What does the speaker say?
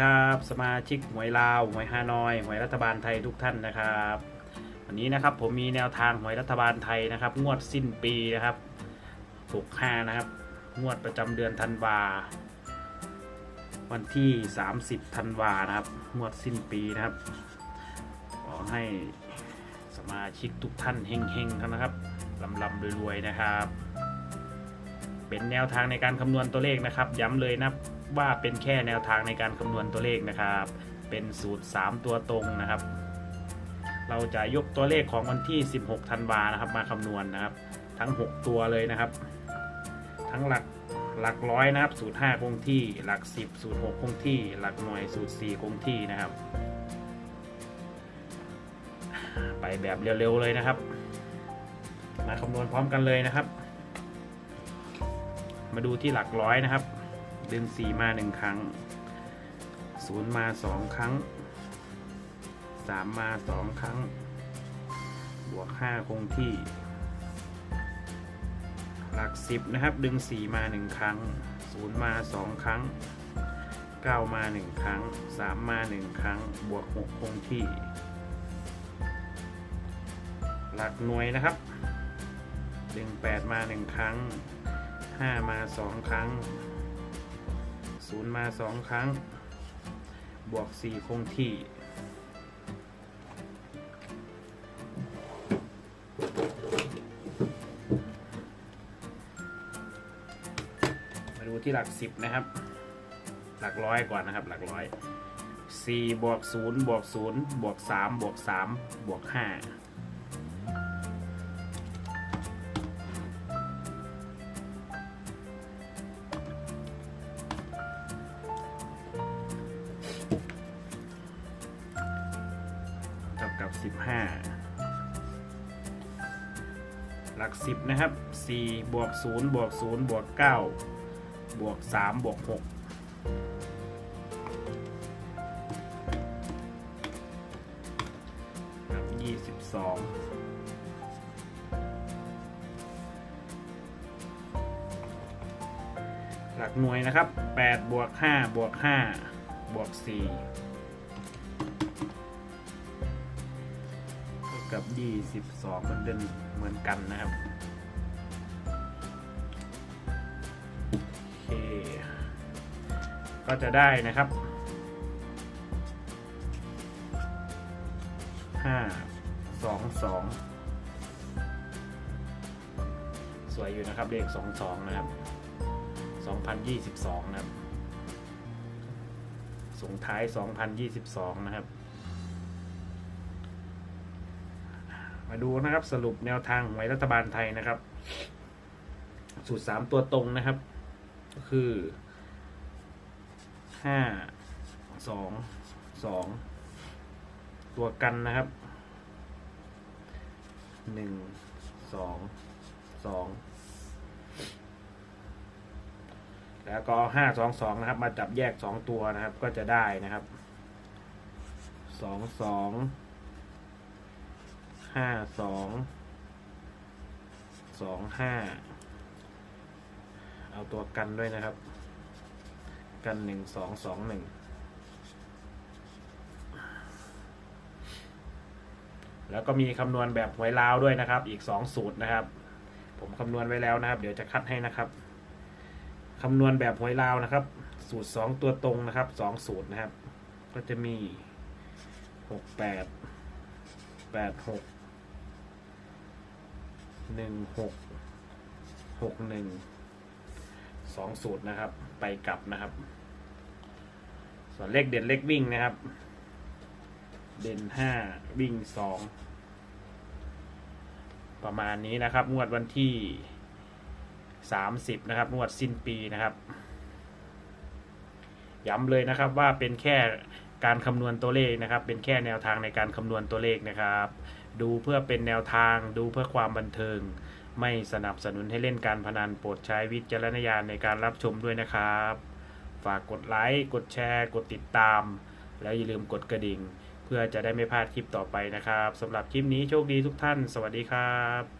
ครับ สมาชิกหวยลาวหวยฮานอยหวยรัฐบาลไทยทุกท่านนะครับ วันนี้นะครับผมมีแนวทางหวยรัฐบาลไทยนะครับ งวดสิ้นปีนะครับถูกห้านะครับ งวดประจำเดือนธันวา วันที่ 30ธันวานะครับ งวดสิ้นปีนะครับ ขอให้สมาชิกทุกท่านเฮงๆกันนะครับลำลำรวยๆนะครับ เป็นแนวทางในการคำนวณตัวเลขนะครับ ย้ำเลยนะ ว่าเป็นแค่แนวทางในการคำนวณตัวเลขนะครับ เป็นสูตร 3 ตัวตรงนะครับ เราจะยกตัวเลขของวันที่ 16 ธันวานะครับ มาคำนวณนะครับ ทั้ง 6 ตัวเลยนะครับ ทั้งหลักหลักร้อยนะครับ สูตร 5 คงที่ หลัก 10 สูตร 6 คงที่ หลักหน่วยสูตร 4 คงที่นะครับ ไปแบบเร็วๆเลยนะครับ มาคำนวณพร้อมกันเลยนะครับ มาดูที่หลักร้อยนะครับ ดึงสี่มาหนึ่งครั้งศูนย์มาสองครั้งสามาสองครั้ง บวกห้าคงที่ หลักสิบนะครับ ดึงสี่มาหนึ่งครั้งศูนย์มาสองครั้งเก้ามาหนึ่งครั้งสามาหนึ่งครั้ง บวกหกคงที่ หลักหน่วยนะครับ ดึงแปดมาหนึ่งครั้งห้ามาสองครั้ง ศูนย์มาสองครั้ง บวกสี่คงที่ มาดูที่หลักสิบนะครับ หลักร้อยก่อนนะครับ หลักร้อยสี่บวกศูนย์บวกศูนย์บวกสามบวกสามบวกห้า 15หลัก10นะครับ4บวก0บวก0บวก9บวก3บวก6ครับ22หลักหน่วยนะครับ 8 บวก 5 บวก 5 บวก 4 กับ 22 มันเป็นเหมือนกันนะครับโอเค ก็จะได้นะครับ 5 2 2 สวยอยู่นะครับเลข 22 นะครับ 2022 นะครับส่งท้าย 2022 นะครับ มาดูนะครับสรุปแนวทางหวยรัฐบาลไทยนะครับ สูตรสามตัวตรงนะครับ ก็คือห้าสองสองตัวกันนะครับหนึ่งสองสองแล้วก็ห้าสองสองนะครับ มาจับแยกสองตัวนะครับ ก็จะได้นะครับสองสอง ห้าสองสองห้าเอาตัวกันด้วยนะครับ กันหนึ่งสองสองหนึ่งแล้วก็มีคำนวณแบบหวยลาวด้วยนะครับ อีกสองสูตรนะครับ ผมคำนวณไว้แล้วนะครับ เดี๋ยวจะคัดให้นะครับคำนวณแบบหวยลาวนะครับ สูตรสองตัวตรงนะครับสองสูตรนะครับ ก็จะมีหกแปดแปดหก หนึ่งหกหกหนึ่งสองสูตรนะครับ ไปกลับนะครับ ส่วนเลขเด่นเลขวิ่งนะครับ เด่นห้าวิ่งสองประมาณนี้นะครับ งวดวันที่สามสิบนะครับ งวดสิ้นปีนะครับ ย้ำเลยนะครับว่าเป็นแค่การคำนวณตัวเลขนะครับ เป็นแค่แนวทางในการคำนวณตัวเลขนะครับ ดูเพื่อเป็นแนวทาง ดูเพื่อความบันเทิง ไม่สนับสนุนให้เล่นการพนันโปรดใช้วิจารณญาณในการรับชมด้วยนะครับ ฝากกดไลค์ กดแชร์ กดติดตาม แล้วอย่าลืมกดกระดิ่ง เพื่อจะได้ไม่พลาดคลิปต่อไปนะครับสำหรับคลิปนี้โชคดีทุกท่าน สวัสดีครับ